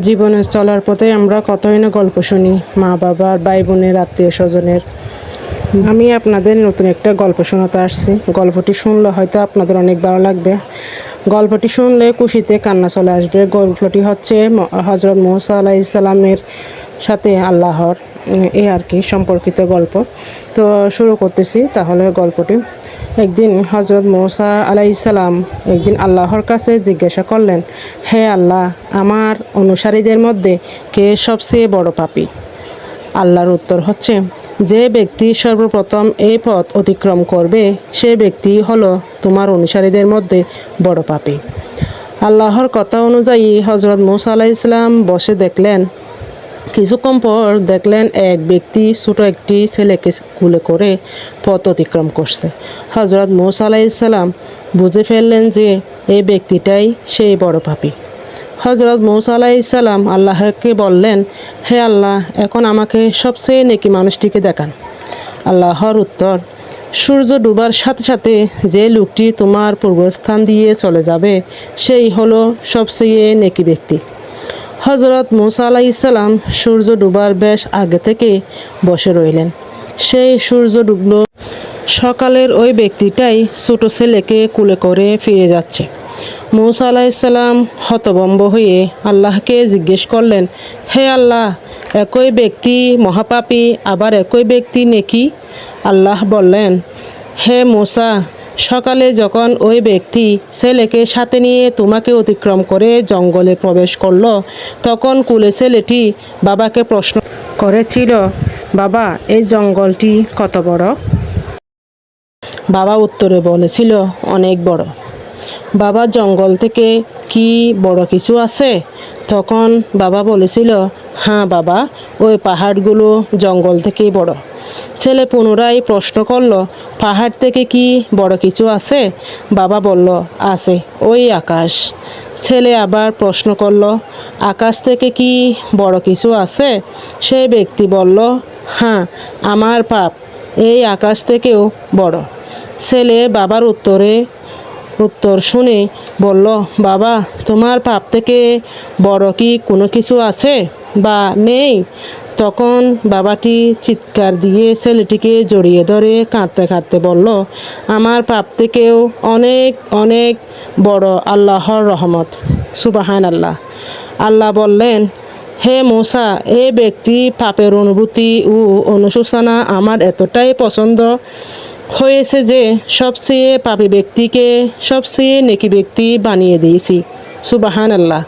জীবনে চলার পথে আমরা কতই না গল্প শুনি, মা বাবার ভাই বোনের আত্মীয় স্বজনের আমি আপনাদের নতুন একটা গল্প শোনাতে আসছি। গল্পটি শুনলে হয়তো আপনাদের অনেক ভালো লাগবে। গল্পটি শুনলে খুশিতে কান্না চলে আসবে। গল্পটি হচ্ছে হজরত মৌসা আলাহ ইসলামের সাথে আল্লাহর, এ আর কি, সম্পর্কিত গল্প। তো শুরু করতেছি, তাহলে গল্পটি একদিন হজরত মৌসা আলাইসাল্লাম একদিন আল্লাহর কাছে জিজ্ঞাসা করলেন, হে আল্লাহ, আমার অনুসারীদের মধ্যে কে সবচেয়ে বড় পাপী? আল্লাহর উত্তর হচ্ছে, যে ব্যক্তি সর্বপ্রথম এই পথ অতিক্রম করবে, সে ব্যক্তি হলো তোমার অনুসারীদের মধ্যে বড় পাপী। আল্লাহর কথা অনুযায়ী হজরত মৌসা আলাইসলাম বসে দেখলেন কিছুক্ষণ পর দেখলেন এক ব্যক্তি ছোট একটি ছেলেকে কুলে করে পথ অতিক্রম করছে। হজরত মৌসা আলাইসাল্লাম বুঝে ফেললেন যে এই ব্যক্তিটাই সেই বড় পাপী। হজরত মৌসা আলাইসাল্লাম আল্লাহকে বললেন, হে আল্লাহ, এখন আমাকে সবচেয়ে নেকি মানুষটিকে দেখান। আল্লাহর উত্তর, সূর্য ডুবার সাথে সাথে যে লোকটি তোমার পূর্বস্থান দিয়ে চলে যাবে, সেই হলো সবচেয়ে নেকি ব্যক্তি। হজরত মুসা আলাইসাল্লাম সূর্য ডুবার বেশ আগে থেকে বসে রইলেন। সেই সূর্য ডুবলো সকালের ওই ব্যক্তিটাই ছোটো ছেলেকে কুলে করে ফিরে যাচ্ছে। মৌসা আলাইসাল্লাম হতবম্ব হয়ে আল্লাহকে জিজ্ঞেস করলেন, হে আল্লাহ, একই ব্যক্তি মহাপাপী, আবার একই ব্যক্তি নেকি? আল্লাহ বললেন, হে মোসা সকালে যখন ওই ব্যক্তি ছেলেকে সাথে নিয়ে তোমাকে অতিক্রম করে জঙ্গলে প্রবেশ করল, তখন কুলে ছেলেটি বাবাকে প্রশ্ন করেছিল, বাবা, এই জঙ্গলটি কত বড়? বাবা উত্তরে বলেছিল, অনেক বড়। বাবা জঙ্গল থেকে কি বড় কিছু আছে? তখন বাবা বলেছিল হ্যাঁ বাবা, ওই পাহাড়গুলো জঙ্গল থেকেই বড়। ছেলে পুনরায় প্রশ্ন করল, পাহাড় থেকে কি বড় কিছু আছে? বাবা বলল, আছে, ওই আকাশ। ছেলে আবার প্রশ্ন করল, আকাশ থেকে কি বড় কিছু আছে? সে ব্যক্তি বলল হ্যাঁ আমার পাপ, এই আকাশ থেকেও বড়। ছেলে বাবার উত্তরে উত্তর শুনে বলল, বাবা, তোমার পাপ থেকে বড় কি কোনো কিছু আছে বা নেই? তখন বাবাটি চিৎকার দিয়ে ছেলেটিকে জড়িয়ে ধরে কাঁদতে কাঁদতে বলল, আমার পাপ থেকেও অনেক অনেক বড় আল্লাহর রহমত। সুবাহান আল্লাহ আল্লাহ বললেন, হে মোসা, এ ব্যক্তি পাপের অনুভূতি ও অনুশোচনা আমার এতটাই পছন্দ হয়েছে যে সবচেয়ে পাপী ব্যক্তিকে সবচেয়ে নেকি ব্যক্তি বানিয়ে দিয়েছি। সুবাহান আল্লাহ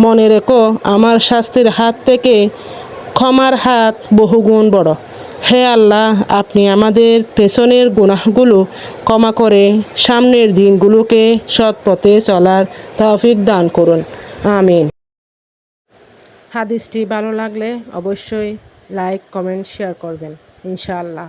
মনে রেখো, আমার শাস্তির হাত থেকে ক্ষমার হাত বহুগুণ বড়। হে আল্লাহ, আপনি আমাদের পেছনের গুনাহগুলো ক্ষমা করে সামনের দিনগুলোকে সৎ পথে চলার তৌফিক দান করুন। আমিন। হাদিসটি ভালো লাগলে অবশ্যই লাইক, কমেন্ট, শেয়ার করবেন, ইনশাআল্লাহ।